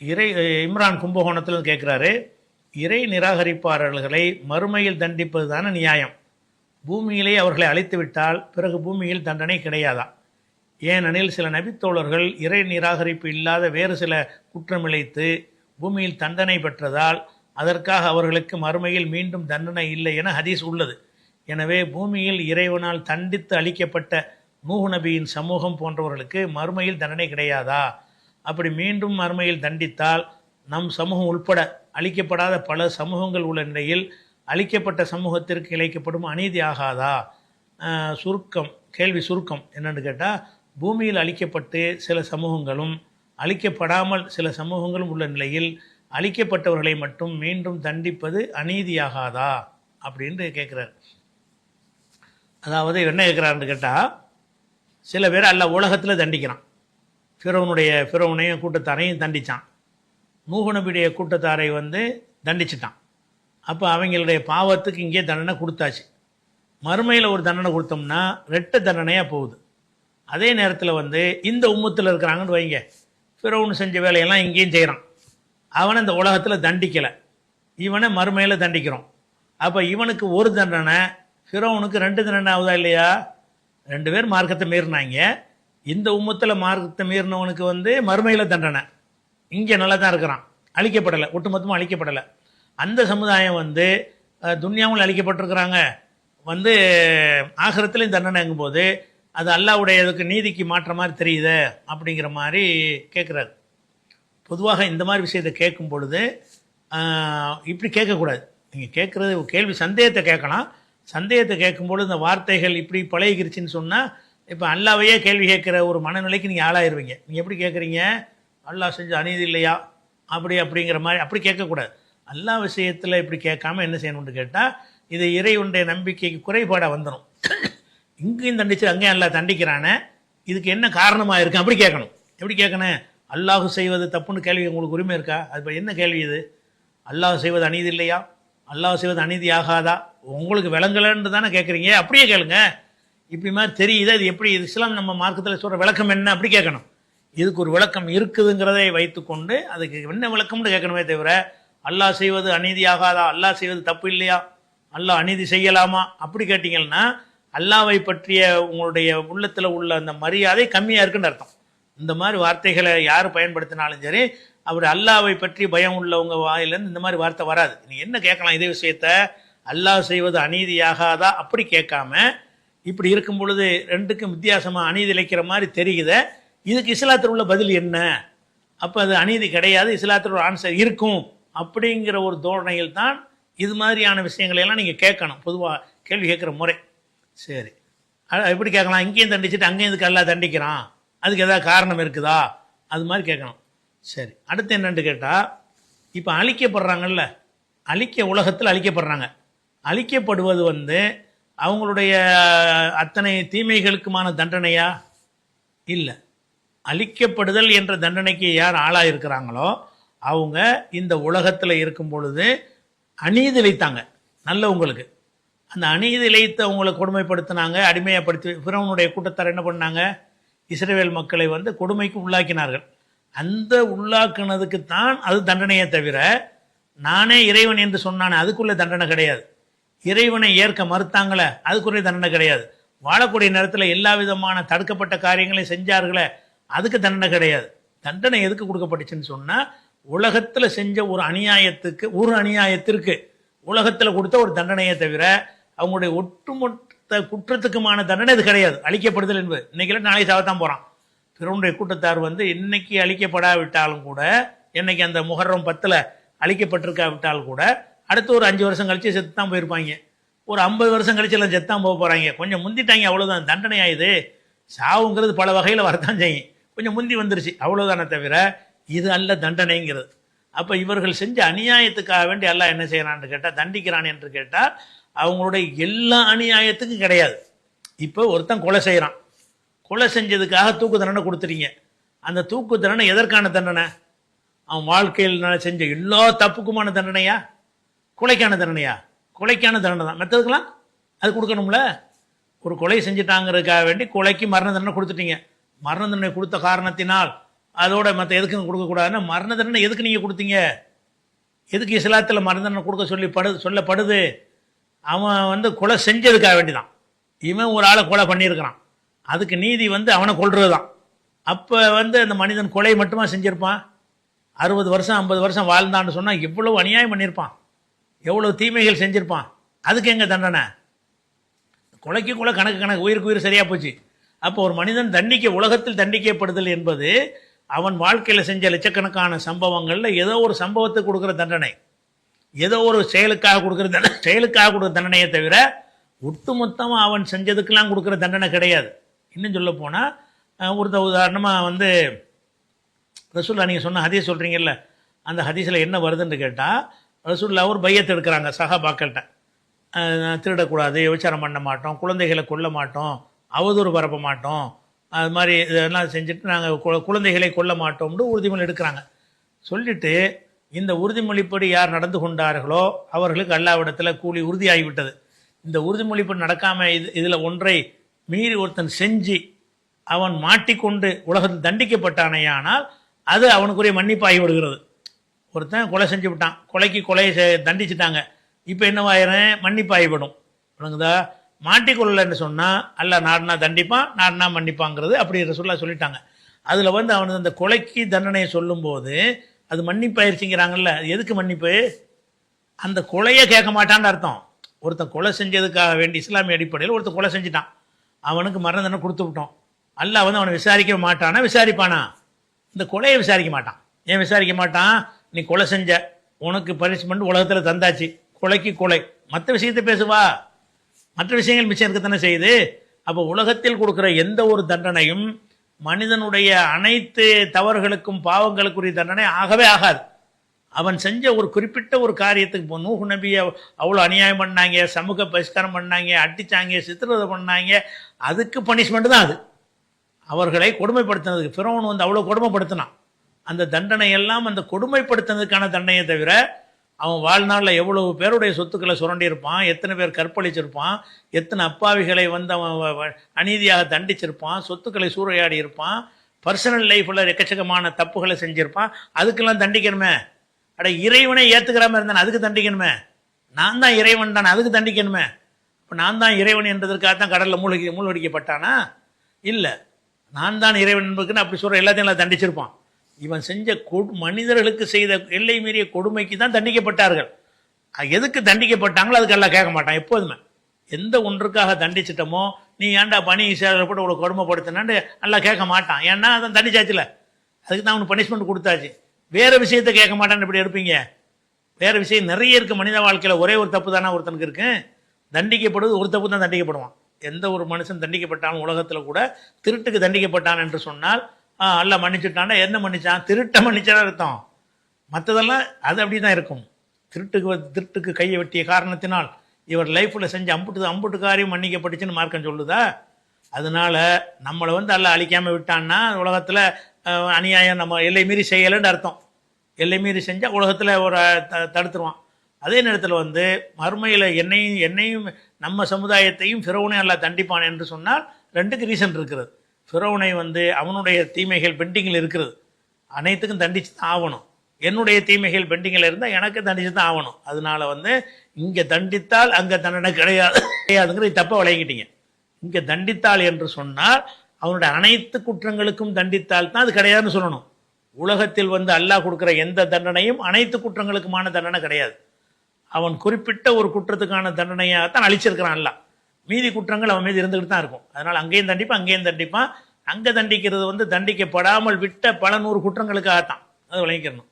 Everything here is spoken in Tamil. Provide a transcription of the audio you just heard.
இறை இம்ரான் கும்பகோணத்தில் கேட்குறாரு இறை நிராகரிப்பாளர்களை மறுமையில் தண்டிப்பது தானே நியாயம். பூமியிலே அவர்களை அழித்து விட்டால் பிறகு பூமியில் தண்டனை கிடையாதா? ஏனெனில் சில நபித்தோழர்கள் இறை நிராகரிப்பு இல்லாத வேறு சில குற்றமிழைத்து பூமியில் தண்டனை பெற்றதால் அதற்காக அவர்களுக்கு மறுமையில் மீண்டும் தண்டனை இல்லை என ஹதீஸ் உள்ளது. எனவே பூமியில் இறைவனால் தண்டித்து அளிக்கப்பட்ட நூஹ் நபியின் சமூகம் போன்றவர்களுக்கு மறுமையில் தண்டனை கிடையாதா? அப்படி மீண்டும் மறுமையில் தண்டித்தால் நம் சமூகம் உள்பட அழிக்கப்படாத பல சமூகங்கள் உள்ள நிலையில் அழிக்கப்பட்ட சமூகத்திற்கு இழைக்கப்படும் அநீதி ஆகாதா? சுருக்கம் கேள்வி சுருக்கம் என்னென்னு கேட்டால் பூமியில் அழிக்கப்பட்டு சில சமூகங்களும் அழிக்கப்படாமல் சில சமூகங்களும் உள்ள நிலையில் அழிக்கப்பட்டவர்களை மட்டும் மீண்டும் தண்டிப்பது அநீதியாகாதா? அப்படின்ட்டு கேட்குறாரு. அதாவது என்ன கேட்குறாருன்னு கேட்டால் சில பேர் அல்ல உலகத்தில் தண்டிக்கிறான். ஃபிரௌனுடைய ஃபிரௌனையும் கூட்டத்தாரையும் தண்டித்தான் நூகுனபியுடைய கூட்டத்தாரை வந்து தண்டிச்சிட்டான். அப்போ அவங்களுடைய பாவத்துக்கு இங்கே தண்டனை கொடுத்தாச்சு. மறுமையில் ஒரு தண்டனை கொடுத்தோம்னா ரெட்ட தண்டனையாக போகுது. அதே நேரத்தில் வந்து இந்த உம்மத்தில் இருக்கிறாங்கன்னு வைங்க. ஃபிரௌன் செஞ்ச வேலையெல்லாம் இங்கேயும் செய்கிறான் அவனை இந்த உலகத்தில் தண்டிக்கலை. இவனை மறுமையில் தண்டிக்கிறோம். அப்போ இவனுக்கு ஒரு தண்டனை ஃபிரௌனுக்கு ரெண்டு தண்டனை ஆகுதா இல்லையா? ரெண்டு பேர் மார்க்கத்தை மீறினாங்க. இந்த உம்மத்தில் மார்க்கத்தை மீறினவனுக்கு வந்து மறுமையில் தண்டனை. இங்கே நல்லா தான் இருக்கிறான். அழிக்கப்படலை. ஒட்டுமொத்தமாக அழிக்கப்படலை. அந்த சமுதாயம் வந்து துன்யாவில் அழிக்கப்பட்டிருக்கிறாங்க. வந்து ஆகரத்துலையும் தண்டனைங்கும் போது அது அல்லாவுடைய இதுக்கு நீதிக்கு மாற்ற மாதிரி தெரியுது அப்படிங்கிற மாதிரி கேட்குறாரு பொதுவாக இந்த மாதிரி விஷயத்தை கேட்கும் பொழுது இப்படி கேட்கக்கூடாது. நீங்கள் கேட்குறது கேள்வி சந்தேகத்தை கேட்கலாம். சந்தேகத்தை கேட்கும்பொழுது இந்த வார்த்தைகள் இப்படி பழகிருச்சின்னு சொன்னால் இப்போ அல்லாவையே கேள்வி கேட்குற ஒரு மனநிலைக்கு நீங்கள் ஆளாயிருவீங்க. நீங்கள் எப்படி கேட்குறீங்க? அல்லாஹ் செஞ்ச அநீதி இல்லையா? அப்படி அப்படிங்கிற மாதிரி அப்படி கேட்கக்கூடாது. அல்லாஹ் விஷயத்தில் இப்படி கேட்காம என்ன செய்யணும்னு கேட்டால் இது இறைவனுடைய நம்பிக்கைக்கு குறைபாடாக வந்துடும் இங்கேயும் தண்டிச்சு அங்கேயும் அல்லா தண்டிக்கிறானே இதுக்கு என்ன காரணமாக இருக்கு? அப்படி கேட்கணும். எப்படி கேட்கணும்? அல்லாஹ் செய்வது தப்புன்னு கேள்வி உங்களுக்கு உரிமை இருக்கா? அது என்ன கேள்வி இது? அல்லாஹ் செய்வது அநீதி இல்லையா? அல்லாஹ் செய்வது அநீதி ஆகாதா? உங்களுக்கு விளங்கலன்னு தானே கேட்குறீங்க? அப்படியே கேளுங்க. இப்படி மாதிரி தெரியுது? அது எப்படி இது இஸ்லாம் நம்ம மார்க்கத்தில் சொல்கிற விளக்கம் என்ன அப்படி கேட்கணும். இதுக்கு ஒரு விளக்கம் இருக்குதுங்கிறதை வைத்துக்கொண்டு அதுக்கு என்ன விளக்கம்னு கேட்கணுமே தவிர அல்லாஹ் செய்வது அநீதி ஆகாதா அல்லாஹ் செய்வது தப்பு இல்லையா? அல்லாஹ் அநீதி செய்யலாமா? அப்படி கேட்டிங்கன்னா அல்லாவை பற்றிய உங்களுடைய உள்ளத்தில் உள்ள அந்த மரியாதை கம்மியாக இருக்குன்னு அர்த்தம். இந்த மாதிரி வார்த்தைகளை யார் பயன்படுத்தினாலும் சரி அவர் அல்லாவை பற்றி பயம் உள்ளவங்க வாயிலேருந்து இந்த மாதிரி வார்த்தை வராது. நீ என்ன கேட்கலாம் இதே விஷயத்த? அல்லாஹ் செய்வது அநீதியாகாதா? அப்படி கேட்காம இப்படி இருக்கும் பொழுது ரெண்டுக்கும் வித்தியாசமாக அநீதி இழைக்கிற மாதிரி தெரியுதே. இதுக்கு இஸ்லாத்தில் உள்ள பதில் என்ன? அப்போ அது அநீதி கிடையாது இஸ்லாத்தில் ஒரு ஆன்சர் இருக்கும் அப்படிங்கிற ஒரு தோரணையில் தான் இது மாதிரியான விஷயங்களை எல்லாம் நீங்கள் கேட்கணும் பொதுவாக கேள்வி கேட்குற முறை. சரி. எப்படி கேட்கலாம்? இங்கேயும் தண்டிச்சுட்டு அங்கேயும் இதுக்கு எல்லாம் தண்டிக்கிறான். அதுக்கு ஏதாவது காரணம் இருக்குதா? அது மாதிரி கேட்கணும். சரி. அடுத்து என்னென்னு கேட்டால் இப்போ அழிக்கப்படுறாங்கல்ல? அழிக்க உலகத்தில் அழிக்கப்படுறாங்க. அழிக்கப்படுவது வந்து அவங்களுடைய அத்தனை தீமைகளுக்குமான தண்டனையா? இல்லை. அழிக்கப்படுதல் என்ற தண்டனைக்கு யார் ஆளாக இருக்கிறாங்களோ அவங்க இந்த உலகத்தில் இருக்கும் பொழுது அநீதி இழைத்தாங்க. நல்லவங்களுக்கு அந்த அநீதி இழைத்து அவங்களை கொடுமைப்படுத்தினாங்க அடிமையப்படுத்தி பிறவனுடைய கூட்டத்தார் என்ன பண்ணாங்க? இஸ்ரேல் மக்களை வந்து கொடுமைக்கு உள்ளாக்கினார்கள். அந்த உள்ளாக்குனதுக்கு தான் அது தண்டனையே தவிர நானே இறைவன் என்று சொன்னானே அதுக்குள்ளே தண்டனை கிடையாது. இறைவனை ஏற்க மறுத்தாங்களே அதுக்குரிய தண்டனை கிடையாது. வாழக்கூடிய நேரத்தில் எல்லா விதமான தடுக்கப்பட்ட காரியங்களையும் செஞ்சார்களே அதுக்கு தண்டனை கிடையாது. தண்டனை எதுக்கு கொடுக்கப்பட்டுச்சுன்னு சொன்னால் உலகத்தில் செஞ்ச ஒரு அநியாயத்துக்கு ஒரு அநியாயத்திற்கு உலகத்தில் கொடுத்த ஒரு தண்டனையை தவிர அவங்களுடைய ஒட்டுமொத்த குற்றத்துக்குமான தண்டனை இது கிடையாது. அழிக்கப்படுதல் என்பது. இன்னைக்கு நாளை சாவத்தான் போகிறான் பிறனுடைய கூட்டத்தார் வந்து இன்னைக்கு அழிக்கப்படாவிட்டாலும் கூட என்னைக்கு அந்த முகர்றம் பத்தில் அழிக்கப்பட்டிருக்காவிட்டால் கூட அடுத்து ஒரு அஞ்சு வருஷம் கழிச்சு செத்து தான் போயிருப்பாங்க. ஒரு ஐம்பது வருஷம் கழிச்சு எல்லாம் செத்து தான் போக போகிறாங்க கொஞ்சம் முந்திட்டாங்க அவ்வளோதான் தண்டனை ஆயுது. சாவுங்கிறது பல வகையில் வரத்தான் செய்யும். கொஞ்சம் முந்தி வந்துருச்சு. அவ்வளோதானே தவிர இது அல்ல தண்டனைங்கிறது. அப்போ இவர்கள் செஞ்ச அநியாயத்துக்காக வேண்டி எல்லாம் என்ன செய்யறான்னு கேட்டால் தண்டிக்கிறான் என்று கேட்டால் அவங்களுடைய எல்லா அநியாயத்துக்கும் கிடையாது. இப்போ ஒருத்தன் கொலை செய்கிறான் கொலை செஞ்சதுக்காக தூக்கு தண்டனை கொடுத்துறீங்க அந்த தூக்கு தண்டனை எதற்கான தண்டனை? அவன் வாழ்க்கையில் செஞ்ச எல்லா தப்புக்குமான தண்டனையா? கொலைக்கான தண்டனையா? கொலைக்கான தண்டனை தான். மற்றதுக்கெல்லாம் அது கொடுக்கணும்ல? ஒரு கொலை செஞ்சுட்டாங்கிறதுக்காக வேண்டி கொலைக்கு மரண தண்டனை கொடுத்துட்டீங்க. மரண தண்டனை கொடுத்த காரணத்தினால் அதோட மற்ற எதுக்கு கொடுக்கக்கூடாதுன்னா மரண தண்டனை எதுக்கு நீங்கள் கொடுத்தீங்க? எதுக்கு இஸ்லாத்தில் மரண தண்டனை கொடுக்க சொல்லி படு சொல்லப்படுது? அவன் வந்து கொலை செஞ்சதுக்காக வேண்டிதான். இவன் ஒரு ஆளை கொலை பண்ணியிருக்கிறான். அதுக்கு நீதி வந்து அவனை கொள்வது தான் அப்போ வந்து அந்த மனிதன் கொலை மட்டுமா செஞ்சுருப்பான்? அறுபது வருஷம் ஐம்பது வருஷம் வாழ்ந்தான்னு சொன்னால் இவ்வளவு அநியாயம் பண்ணியிருப்பான்? எவ்வளோ தீமைகள் செஞ்சுருப்பான்? அதுக்கு எங்கே தண்டனை? கொலைக்கு கொலை கணக்கு கணக்கு உயிருக்கு உயிர் சரியாக போச்சு. அப்போ ஒரு மனிதன் தண்டிக்க உலகத்தில் தண்டிக்கப்படுதல் என்பது அவன் வாழ்க்கையில் செஞ்ச லட்சக்கணக்கான சம்பவங்களில் ஏதோ ஒரு சம்பவத்தை கொடுக்குற தண்டனை. ஏதோ ஒரு செயலுக்காக கொடுக்குற தண்டனை செயலுக்காக கொடுக்குற தண்டனையை தவிர ஒட்டுமொத்தமாக அவன் செஞ்சதுக்கெல்லாம் கொடுக்குற தண்டனை கிடையாது. இன்னும் சொல்ல போனால் ஒருத்த உதாரணமாக வந்து ரசூல்லா நீங்கள் சொன்ன ஹதீஸ் சொல்கிறீங்கல்ல அந்த ஹதீஸில் என்ன வருதுன்னு கேட்டால் ரசூல்லா ஒரு பையத்தை எடுக்கிறாங்க சஹாபாக்கள்கிட்ட திருடக்கூடாது விபச்சாரம் பண்ண மாட்டோம் குழந்தைகளை கொல்ல மாட்டோம் அவதூறு பரப்ப மாட்டோம் அது மாதிரி இதெல்லாம் செஞ்சுட்டு நாங்கள் குழந்தைகளை கொல்ல மாட்டோம்னு உறுதிமொழி எடுக்கிறாங்க. சொல்லிட்டு இந்த உறுதிமொழிப்படி யார் நடந்து கொண்டார்களோ அவர்களுக்கு அல்லாவிடத்தில் கூலி உறுதியாகிவிட்டது. இந்த உறுதிமொழிப்படி நடக்காமல் இது இதில் ஒன்றை மீறி ஒருத்தன் செஞ்சு அவன் மாட்டிக்கொண்டு உலகத்தில் தண்டிக்கப்பட்டானேயானால் அது அவனுக்குரிய மன்னிப்பாகி விடுகிறது. ஒருத்தன் கொலை செஞ்சு விட்டான். கொலைக்கு கொலையை செ- தண்டிச்சிட்டாங்க. இப்போ என்னவாயிரம் மன்னிப்பாகிவிடும் விளங்குதா? மாட்டிக்கொள்ளலைன்னு சொன்னால் அல்ல நாடுனா தண்டிப்பான் நாடுனா மன்னிப்பாங்கிறது அப்படி சொல்ல சொல்லிட்டாங்க. அதில் வந்து அவனுக்கு அந்த கொலைக்கு தண்டனையை சொல்லும்போது அது மன்னிப்பாயிருச்சுங்கிறாங்கல்ல அது எதுக்கு மன்னிப்பு? அந்த கொலையை கேட்க மாட்டான்னு அர்த்தம். ஒருத்தன் கொலை செஞ்சதுக்காக வேண்டி இஸ்லாமிய அடிப்படையில் ஒருத்தன் கொலை செஞ்சுட்டான். அவனுக்கு மரண தண்டனை கொடுத்து விட்டோம். அல்லாஹ் வந்து அவனை விசாரிக்க மாட்டானா? விசாரிப்பானா? இந்த கொலையை விசாரிக்க மாட்டான். ஏன் விசாரிக்க மாட்டான்? நீ கொலை செஞ்ச உனக்கு பனிஷ்மெண்ட் உலகத்தில் தந்தாச்சு. கொலைக்கு கொலை. மற்ற விஷயத்தை பேசுவா? மற்ற விஷயங்கள் மிச்சம் இருக்கத்தானே செய்யுது? அப்போ உலகத்தில் கொடுக்குற எந்த ஒரு தண்டனையும் மனிதனுடைய அனைத்து தவறுகளுக்கும் பாவங்களுக்குரிய தண்டனை ஆகவே ஆகாது. அவன் செஞ்ச ஒரு குறிப்பிட்ட ஒரு காரியத்துக்கு இப்போ நூஹு நபியை அவ்வளோ அநியாயம் பண்ணாங்க சமூக பரிஷ்காரம் பண்ணாங்க அடித்தாங்க சித்திரவதை பண்ணாங்க அதுக்கு பனிஷ்மெண்ட் தான் அது. அவர்களை கொடுமைப்படுத்தினதுக்கு. ஃபிரோன் வந்து அவ்வளோ கொடுமைப்படுத்தினான். அந்த தண்டனை எல்லாம் அந்த கொடுமைப்படுத்தினதுக்கான தண்டனையை தவிர அவன் வாழ்நாளில் எவ்வளவு பேருடைய சொத்துக்களை சுரண்டியிருப்பான் எத்தனை பேர் கற்பழிச்சிருப்பான் எத்தனை அப்பாவிகளை வந்து அவன் அநீதியாக தண்டிச்சிருப்பான் சொத்துக்களை சூறையாடி இருப்பான் பர்சனல் லைஃப்பில் எக்கச்சக்கமான தப்புகளை செஞ்சுருப்பான் அதுக்கெல்லாம் தண்டிக்கணுமே. அட இறைவனை ஏற்றுக்கிறாம இருந்தான் அதுக்கு தண்டிக்கணுமே. நான் தான் இறைவன் தான் அதுக்கு தண்டிக்கணுமே. இப்போ நான் தான் இறைவன் என்றதற்காக தான் கடலில் மூழ்கி மூழ்கடிக்கப்பட்டானா? இல்லை. நான் தான் இறைவன் என்பதுக்குன்னு அப்படி சொல்கிற எல்லாத்தையும் எல்லாம் தண்டிச்சிருப்பான். இவன் செஞ்ச மனிதர்களுக்கு செய்த எல்லை மீறிய கொடுமைக்கு தான் தண்டிக்கப்பட்டார்கள். எதுக்கு தண்டிக்கப்பட்டாங்களோ அதுக்கெல்லாம் கேட்க மாட்டான் எப்போதுமே. எந்த ஒன்றுக்காக தண்டிச்சிட்டோமோ நீ ஏன்டா பணி சேலை போட்டு உங்களை கொடுமைப்படுத்தினான்னு நல்லா கேட்க மாட்டான். ஏன்னா அதான் தண்டிச்சாச்சுல. அதுக்கு தான் அவனுக்கு பனிஷ்மெண்ட் கொடுத்தாச்சு. வேறு விஷயத்தை கேட்க மாட்டான்னு இப்படி இருப்பீங்க? வேறு விஷயம் நிறைய இருக்குது மனித வாழ்க்கையில் ஒரே ஒரு தப்பு தானே ஒருத்தனுக்கு இருக்கு. தண்டிக்கப்படுவது ஒரு தப்பு தான் தண்டிக்கப்படுவான். எந்த ஒரு மனுஷன் தண்டிக்கப்பட்டாலும் உலகத்தில் கூட திருட்டுக்கு தண்டிக்கப்பட்டான் என்று சொன்னால் ஆ, அல்லாஹ் மன்னிச்சுட்டான்னா என்ன மன்னிச்சான்? திருட்ட மன்னிச்சான்னு அர்த்தம். மற்றதெல்லாம் அது அப்படி தான் இருக்கும். திருட்டுக்கு திருட்டுக்கு கையை வெட்டிய காரணத்தினால் இவர் லைஃப்பில் செஞ்ச அம்புட்டு அம்புட்டு காரியம் மன்னிக்கப்பட்டுச்சுன்னு மார்க்கம் சொல்லுதா? அதனால நம்மளை வந்து அல்ல அழிக்காமல் விட்டான்னா உலகத்தில் அநியாயம் நம்ம எல்லை மீறி செய்யலைன்னு அர்த்தம். எல்லை மீறி செஞ்சால் உலகத்தில் ஒரு த தடுத்துருவான். அதே நேரத்தில் வந்து மறுமையில் என்னையும் என்னையும் நம்ம சமுதாயத்தையும் ஃபிரௌனை அல்ல தண்டிப்பான் என்று சொன்னால் ரெண்டுக்கு ரீசன் இருக்கிறது. ஃபிரௌனை வந்து அவனுடைய தீமைகள் பெண்டிங்கில் இருக்கிறது. அனைத்துக்கும் தண்டிச்சு தான் ஆகணும். என்னுடைய தீமைகள் பெண்டிங்கில் இருந்தால் எனக்கு தண்டிச்சு தான் ஆகணும். அதனால வந்து இங்கே தண்டித்தால் அங்கே தண்டனை கிடையாது. கிடையாதுங்கிற தப்பாக விளையாங்கிட்டீங்க இங்கே தண்டித்தால் என்று சொன்னால் அவனுடைய அனைத்து குற்றங்களுக்கும் தண்டித்தால் தான் அது கிடையாதுன்னு சொல்லணும். உலகத்தில் வந்து அல்லாஹ் கொடுக்குற எந்த தண்டனையும் அனைத்து குற்றங்களுக்குமான தண்டனை கிடையாது. அவன் குறிப்பிட்ட ஒரு குற்றத்துக்கான தண்டனையாக தான் அழிச்சிருக்கிறான் அல்லாஹ். மீதி குற்றங்கள் அவன் மீது இருந்துகிட்டு தான் இருக்கும். அதனால் அங்கேயும் தண்டிப்பான் அங்கேயும் தண்டிப்பான். அங்கே தண்டிக்கிறது வந்து தண்டிக்கப்படாமல் விட்ட பல நூறு குற்றங்களுக்காகத்தான். அது விளங்கிக்கணும்.